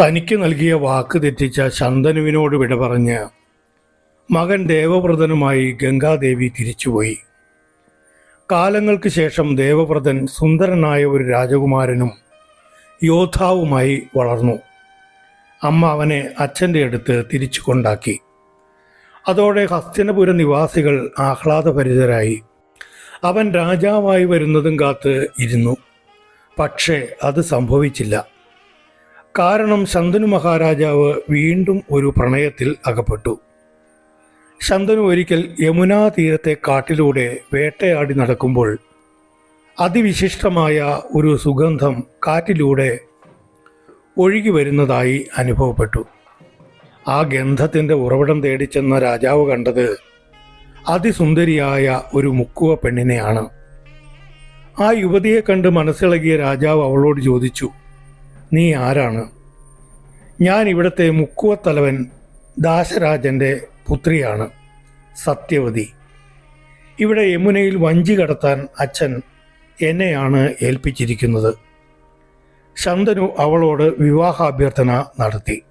തനിക്ക് നൽകിയ വാക്ക് തെറ്റിച്ച ശന്തനുവിനോട് വിട പറഞ്ഞ് മകൻ ദേവവ്രതനുമായി ഗംഗാദേവി തിരിച്ചുപോയി. കാലങ്ങൾക്ക് ശേഷം ദേവവ്രതൻ സുന്ദരനായ ഒരു രാജകുമാരനും യോദ്ധാവുമായി വളർന്നു. അമ്മ അവനെ അച്ഛന്റെ അടുത്ത് തിരിച്ചു കൊണ്ടാക്കി. അതോടെ ഹസ്തിനപുര നിവാസികൾ ആഹ്ലാദപരിതരായി അവൻ രാജാവായി വരുന്നതും കാത്ത് ഇരുന്നു. പക്ഷേ അത് സംഭവിച്ചില്ല. കാരണം ശന്തനു മഹാരാജാവ് വീണ്ടും ഒരു പ്രണയത്തിൽ അകപ്പെട്ടു. ശന്തനു ഒരിക്കൽ യമുനാ തീരത്തെ കാട്ടിലൂടെ വേട്ടയാടി നടക്കുമ്പോൾ അതിവിശിഷ്ടമായ ഒരു സുഗന്ധം കാറ്റിലൂടെ ഒഴുകി വരുന്നതായി അനുഭവപ്പെട്ടു. ആ ഗന്ധത്തിന്റെ ഉറവിടം തേടിച്ചെന്ന രാജാവ് കണ്ടത് അതിസുന്ദരിയായ ഒരു മുക്കുവ പെണ്ണിനെയാണ്. ആ യുവതിയെ കണ്ട് മനസ്സിളകിയ രാജാവ് അവളോട് ചോദിച്ചു നീ ആരാണ്? ഞാൻ ഇവിടുത്തെ മുക്കുവത്തലവൻ ദാശരാജന്റെ പുത്രിയാണ് സത്യവതി. ഇവിടെ യമുനയിൽ വഞ്ചി കടത്താൻ അച്ഛൻ എന്നെയാണ് ഏൽപ്പിച്ചിരിക്കുന്നത്. ശന്തനു അവളോട് വിവാഹാഭ്യർത്ഥന നടത്തി.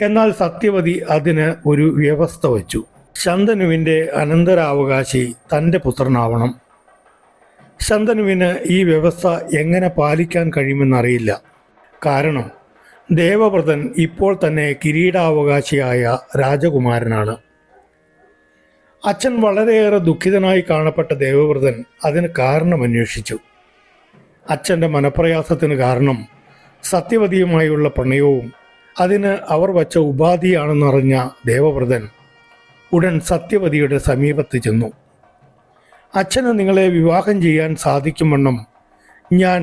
എന്നാൽ സത്യവതി അതിന് ഒരു വ്യവസ്ഥ വച്ചു. ശന്തനുവിന്റെ അനന്തരാവകാശി തന്റെ പുത്രനാവണം. ശന്തനുവിന് ഈ വ്യവസ്ഥ എങ്ങനെ പാലിക്കാൻ കഴിയുമെന്നറിയില്ല. കാരണം ദേവവ്രതൻ ഇപ്പോൾ തന്നെ കിരീടാവകാശിയായ രാജകുമാരനാണ്. അച്ഛൻ വളരെയേറെ ദുഃഖിതനായി കാണപ്പെട്ട ദേവവ്രതൻ അതിന് കാരണം അന്വേഷിച്ചു. അച്ഛന്റെ മനപ്രയാസത്തിന് കാരണം സത്യവതിയുമായുള്ള പ്രണയവും അതിന് അവർ വച്ച ഉപാധിയാണെന്നറിഞ്ഞ ദേവവ്രതൻ ഉടൻ സത്യവതിയുടെ സമീപത്ത് ചെന്നു. അച്ഛന് നിങ്ങളെ വിവാഹം ചെയ്യാൻ സാധിക്കുമെന്നും ഞാൻ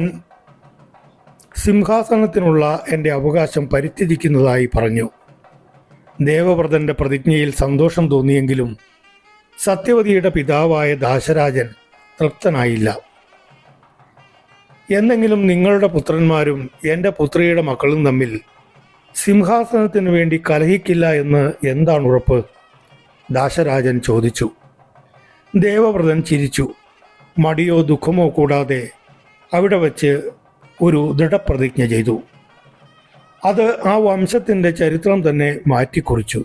സിംഹാസനത്തിനുള്ള എന്റെ അവകാശം പരിത്യജിക്കുന്നതായി പറഞ്ഞു. ദേവവ്രതന്റെ പ്രതിജ്ഞയിൽ സന്തോഷം തോന്നിയെങ്കിലും സത്യവതിയുടെ പിതാവായ ദാശരാജൻ തൃപ്തനായില്ല. എന്നെങ്കിലും നിങ്ങളുടെ പുത്രന്മാരും എന്റെ പുത്രിയുടെ മക്കളും തമ്മിൽ സിംഹാസനത്തിനു വേണ്ടി കലഹിക്കില്ല എന്ന് എന്താണ് ഉറപ്പ്? ദാശരാജൻ ചോദിച്ചു. ദേവവ്രതൻ ചിരിച്ചു. മടിയോ ദുഃഖമോ കൂടാതെ അവിടെ വച്ച് ഒരു ദൃഢപ്രതിജ്ഞ ചെയ്തു. അത് ആ വംശത്തിന്റെ ചരിത്രം തന്നെ മാറ്റിക്കുറിച്ചു.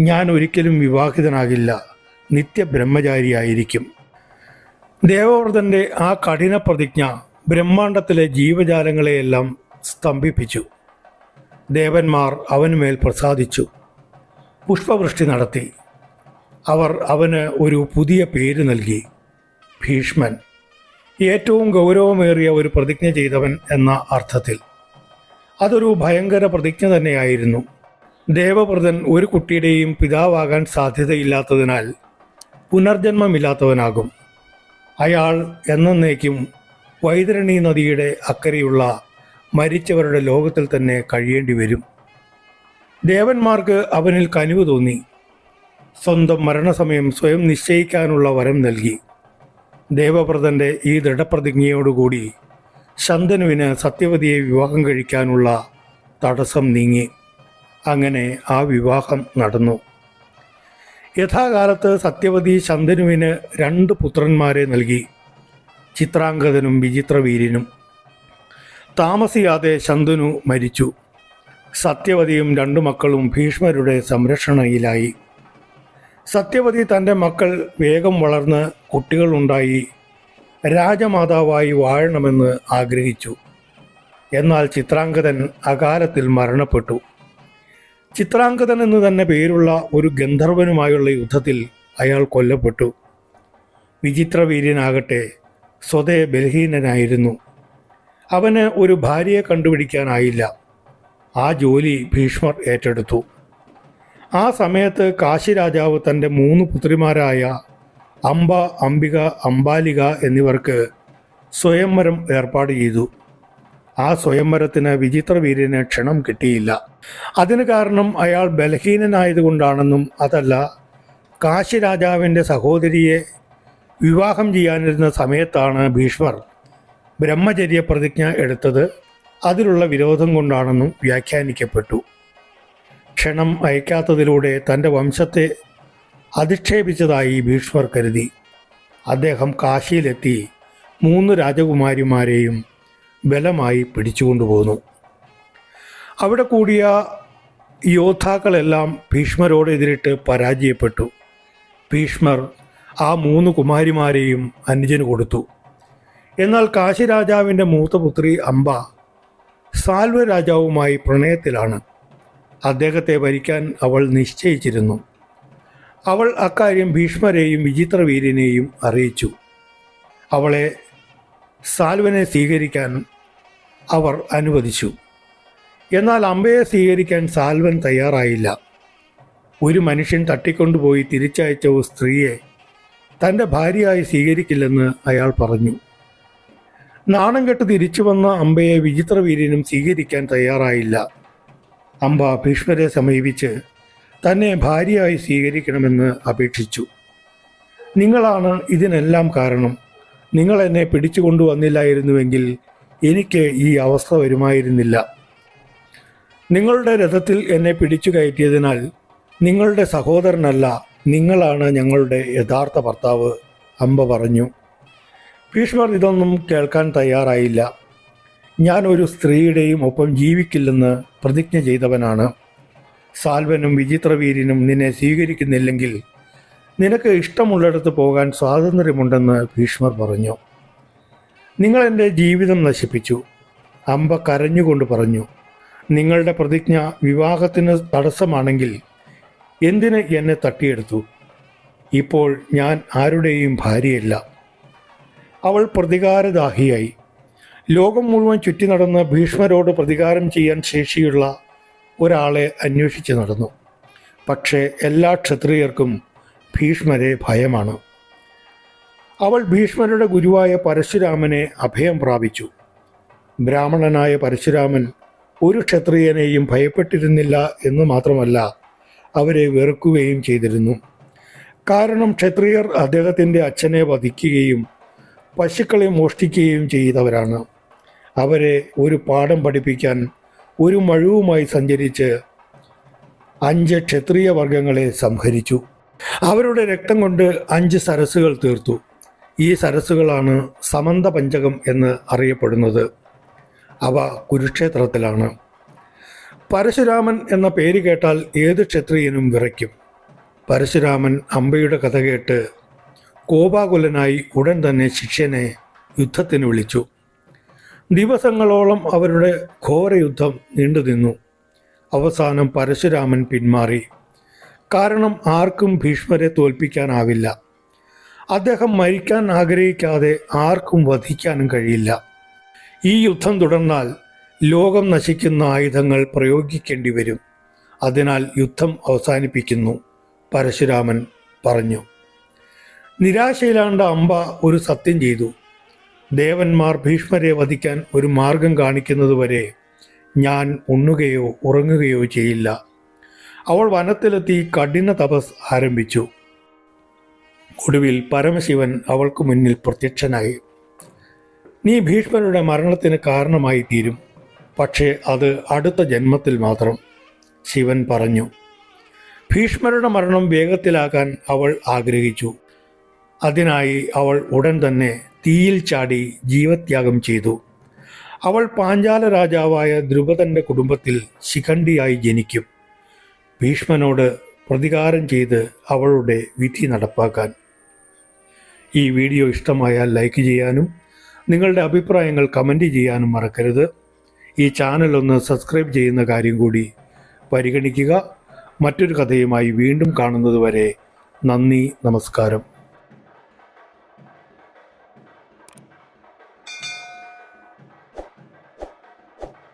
ഞാൻ ഒരിക്കലും വിവാഹിതനാകില്ല. നിത്യബ്രഹ്മചാരിയായിരിക്കും. ദേവവ്രതന്റെ ആ കഠിന പ്രതിജ്ഞ ബ്രഹ്മാണ്ടത്തിലെ ജീവജാലങ്ങളെയെല്ലാം സ്തംഭിപ്പിച്ചു. ദേവന്മാർ അവനുമേൽ പ്രസാദിച്ചു. പുഷ്പവൃഷ്ടി നടത്തി. അവർ അവന് ഒരു പുതിയ പേര് നൽകി. ഭീഷ്മൻ. ഏറ്റവും ഗൗരവമേറിയ ഒരു പ്രതിജ്ഞ ചെയ്തവൻ എന്ന അർത്ഥത്തിൽ. അതൊരു ഭയങ്കര പ്രതിജ്ഞ തന്നെയായിരുന്നു. ദേവവ്രതൻ ഒരു കുട്ടിയുടെയും പിതാവാകാൻ സാധ്യതയില്ലാത്തതിനാൽ പുനർജന്മമില്ലാത്തവനാകും. അയാൾ എന്നേക്കും വൈതരണി നദിയുടെ അക്കരെയുള്ള മരിച്ചവരുടെ ലോകത്തിൽ തന്നെ കഴിയേണ്ടി വരും. ദേവന്മാർക്ക് അവനിൽ കനിവ് തോന്നി. സ്വന്തം മരണസമയം സ്വയം നിശ്ചയിക്കാനുള്ള വരം നൽകി. ദേവവ്രതന്റെ ഈ ദൃഢപ്രതിജ്ഞയോടുകൂടി ശന്തനുവിന് സത്യവതിയെ വിവാഹം കഴിക്കാനുള്ള തടസ്സം നീങ്ങി. അങ്ങനെ ആ വിവാഹം നടന്നു. യഥാകാലത്ത് സത്യവതി ശന്തനുവിന് രണ്ട് പുത്രന്മാരെ നൽകി. ചിത്രാംഗതനും വിചിത്രവീര്യനും. താമസിയാതെ ശന്തനു മരിച്ചു. സത്യവതിയും രണ്ടു മക്കളും ഭീഷ്മരുടെ സംരക്ഷണയിലായി. സത്യവതി തന്റെ മക്കൾ വേഗം വളർന്ന് കുട്ടികളുണ്ടായി രാജമാതാവായി വാഴണമെന്ന് ആഗ്രഹിച്ചു. എന്നാൽ ചിത്രാംഗതൻ അകാലത്തിൽ മരണപ്പെട്ടു. ചിത്രാംഗതൻ എന്ന് തന്നെ പേരുള്ള ഒരു ഗന്ധർവനുമായുള്ള യുദ്ധത്തിൽ അയാൾ കൊല്ലപ്പെട്ടു. വിചിത്രവീര്യനാകട്ടെ സ്വതേ ബലഹീനനായിരുന്നു. അവന് ഒരു ഭാര്യയെ കണ്ടുപിടിക്കാനായില്ല. ആ ജോലി ഭീഷ്മർ ഏറ്റെടുത്തു. ആ സമയത്ത് കാശി രാജാവ് തന്റെ മൂന്ന് പുത്രിമാരായ അംബ അംബിക അംബാലിക എന്നിവർക്ക് സ്വയംവരം ഏർപ്പാട് ചെയ്തു. ആ സ്വയംവരത്തിന് വിചിത്രവീര്യന് ക്ഷണം കിട്ടിയില്ല. അതിന് കാരണം അയാൾ ബലഹീനനായതുകൊണ്ടാണെന്നും അതല്ല കാശി രാജാവിന്റെ സഹോദരിയെ വിവാഹം ചെയ്യാനിരുന്ന സമയത്താണ് ഭീഷ്മർ ബ്രഹ്മചര്യ പ്രതിജ്ഞ എടുത്തത്. അതിലുള്ള വിരോധം കൊണ്ടാണെന്നും വ്യാഖ്യാനിക്കപ്പെട്ടു. ക്ഷണം അയക്കാത്തതിലൂടെ തന്റെ വംശത്തെ അധിക്ഷേപിച്ചതായി ഭീഷ്മർ കരുതി. അദ്ദേഹം കാശിയിലെത്തി മൂന്ന് രാജകുമാരിമാരെയും ബലമായി പിടിച്ചുകൊണ്ടുപോന്നു. അവിടെ കൂടിയ യോദ്ധാക്കളെല്ലാം ഭീഷ്മരോട് എതിരിട്ട് പരാജയപ്പെട്ടു. ഭീഷ്മർ ആ മൂന്ന് കുമാരിമാരെയും അനുജന് കൊടുത്തു. എന്നാൽ കാശി രാജാവിന്റെ മൂത്തപുത്രി അംബ സാൽവ രാജാവുമായി പ്രണയത്തിലാണ്. അദ്ദേഹത്തെ ഭരിക്കാൻ അവൾ നിശ്ചയിച്ചിരുന്നു. അവൾ അക്കാര്യം ഭീഷ്മരെയും വിചിത്രവീര്യനെയും അറിയിച്ചു. അവളെ സാൽവനെ സ്വീകരിക്കാൻ അവർ അനുവദിച്ചു. എന്നാൽ അമ്പയെ സ്വീകരിക്കാൻ സാൽവൻ തയ്യാറായില്ല. ഒരു മനുഷ്യൻ തട്ടിക്കൊണ്ടുപോയി തിരിച്ചയച്ച ഒരു സ്ത്രീയെ തന്റെ ഭാര്യയായി സ്വീകരിക്കില്ലെന്ന് അയാൾ പറഞ്ഞു. നാണം കെട്ട് തിരിച്ചു വന്ന അമ്പയെ വിചിത്രവീര്യനും സ്വീകരിക്കാൻ തയ്യാറായില്ല. അമ്പ ഭീഷ്മരെ സമീപിച്ച് തന്നെ ഭാര്യയായി സ്വീകരിക്കണമെന്ന് അപേക്ഷിച്ചു. നിങ്ങളാണ് ഇതിനെല്ലാം കാരണം. നിങ്ങൾ എന്നെ പിടിച്ചു കൊണ്ടുവന്നില്ലായിരുന്നുവെങ്കിൽ എനിക്ക് ഈ അവസ്ഥ വരുമായിരുന്നില്ല. നിങ്ങളുടെ രഥത്തിൽ എന്നെ പിടിച്ചു കയറ്റിയതിനാൽ നിങ്ങളുടെ സഹോദരനല്ല നിങ്ങളാണ് ഞങ്ങളുടെ യഥാർത്ഥ ഭർത്താവ് അമ്പ പറഞ്ഞു. ഭീഷ്മർ ഇതൊന്നും കേൾക്കാൻ തയ്യാറായില്ല. ഞാൻ ഒരു സ്ത്രീയുടെയും ഒപ്പം ജീവിക്കില്ലെന്ന് പ്രതിജ്ഞ ചെയ്തവനാണ്. സാൽവനും വിചിത്രവീര്യനും നിന്നെ സ്വീകരിക്കുന്നില്ലെങ്കിൽ നിനക്ക് ഇഷ്ടമുള്ളിടത്ത് പോകാൻ സ്വാതന്ത്ര്യമുണ്ടെന്ന് ഭീഷ്മർ പറഞ്ഞു. നിങ്ങൾ എന്റെ ജീവിതം നശിപ്പിച്ചു. അമ്പ കരഞ്ഞുകൊണ്ട് പറഞ്ഞു നിങ്ങളുടെ പ്രതിജ്ഞ വിവാഹത്തിന് തടസ്സമാണെങ്കിൽ എന്തിന് എന്നെ തട്ടിയെടുത്തു? ഇപ്പോൾ ഞാൻ ആരുടെയും ഭാര്യയല്ല. അവൾ പ്രതികാരദാഹിയായി. ലോകം മുഴുവൻ ചുറ്റി നടന്ന് ഭീഷ്മരോട് പ്രതികാരം ചെയ്യാൻ ശേഷിയുള്ള ഒരാളെ അന്വേഷിച്ച് നടന്നു. പക്ഷേ എല്ലാ ക്ഷത്രിയർക്കും ഭീഷ്മരെ ഭയമാണ്. അവൾ ഭീഷ്മരുടെ ഗുരുവായ പരശുരാമനെ അഭയം പ്രാപിച്ചു. ബ്രാഹ്മണനായ പരശുരാമൻ ഒരു ക്ഷത്രിയനെയും ഭയപ്പെട്ടിരുന്നില്ല എന്ന് മാത്രമല്ല അവരെ വെറുക്കുകയും ചെയ്തിരുന്നു. കാരണം ക്ഷത്രിയർ അദ്ദേഹത്തിന്റെ അച്ഛനെ വധിക്കുകയും പശുക്കളെ മോഷ്ടിക്കുകയും ചെയ്തവരാണ്. അവരെ ഒരു പാഠം പഠിപ്പിക്കാൻ ഒരു മഴുവുമായി സഞ്ചരിച്ച് അഞ്ച് ക്ഷത്രിയ വർഗങ്ങളെ സംഹരിച്ചു. അവരുടെ രക്തം കൊണ്ട് അഞ്ച് സരസ്സുകൾ തീർത്തു. ഈ സരസ്സുകളാണ് സമന്ത പഞ്ചകം എന്ന് അറിയപ്പെടുന്നത്. അവ കുരുക്ഷേത്രത്തിലാണ്. പരശുരാമൻ എന്ന പേര് കേട്ടാൽ ഏത് ക്ഷത്രിയനും വിറയ്ക്കും. പരശുരാമൻ അമ്പയുടെ കഥ കേട്ട് കോപാകുലനായി ഉടൻ തന്നെ ശിഷ്യനെ യുദ്ധത്തിന് വിളിച്ചു. ദിവസങ്ങളോളം അവരുടെ ഘോരയുദ്ധം നീണ്ടുനിന്നു അവസാനം പരശുരാമൻ പിന്മാറി. കാരണം ആർക്കും ഭീഷ്മരെ തോൽപ്പിക്കാനാവില്ല. അദ്ദേഹം മരിക്കാൻ ആഗ്രഹിക്കാതെ ആർക്കും വധിക്കാനും കഴിയില്ല. ഈ യുദ്ധം തുടർന്നാൽ ലോകം നശിക്കുന്ന ആയുധങ്ങൾ പ്രയോഗിക്കേണ്ടി വരും. അതിനാൽ യുദ്ധം അവസാനിപ്പിക്കുന്നു പരശുരാമൻ പറഞ്ഞു. നിരാശയിലാണ്ട അമ്പ ഒരു സത്യം ചെയ്തു. ദേവന്മാർ ഭീഷ്മരെ വധിക്കാൻ ഒരു മാർഗം കാണിക്കുന്നതുവരെ ഞാൻ ഉണ്ണുകയോ ഉറങ്ങുകയോ ചെയ്യില്ല. അവൾ വനത്തിലെത്തി കഠിന തപസ് ആരംഭിച്ചു. ഒടുവിൽ പരമശിവൻ അവൾക്ക് മുന്നിൽ പ്രത്യക്ഷനായി. നീ ഭീഷ്മരുടെ മരണത്തിന് കാരണമായി തീരും. പക്ഷേ അത് അടുത്ത ജന്മത്തിൽ മാത്രം ശിവൻ പറഞ്ഞു. ഭീഷ്മരുടെ മരണം വേഗത്തിലാക്കാൻ അവൾ ആഗ്രഹിച്ചു. അതിനായി അവൾ ഉടൻ തന്നെ തീയിൽ ചാടി ജീവത്യാഗം ചെയ്തു. അവൾ പാഞ്ചാല രാജാവായ ദ്രുപദന്റെ കുടുംബത്തിൽ ശിഖണ്ഡിയായി ജനിക്കും. ഭീഷ്മനോട് പ്രതികാരം ചെയ്ത് അവളുടെ വിധി നടപ്പാക്കാൻ. ഈ വീഡിയോ ഇഷ്ടമായാൽ ലൈക്ക് ചെയ്യാനും നിങ്ങളുടെ അഭിപ്രായങ്ങൾ കമന്റ് ചെയ്യാനും മറക്കരുത്. ഈ ചാനൽ ഒന്ന് സബ്സ്ക്രൈബ് ചെയ്യുന്ന കാര്യം കൂടി പരിഗണിക്കുക. മറ്റൊരു കഥയുമായി വീണ്ടും കാണുന്നതുവരെ നന്ദി നമസ്കാരം.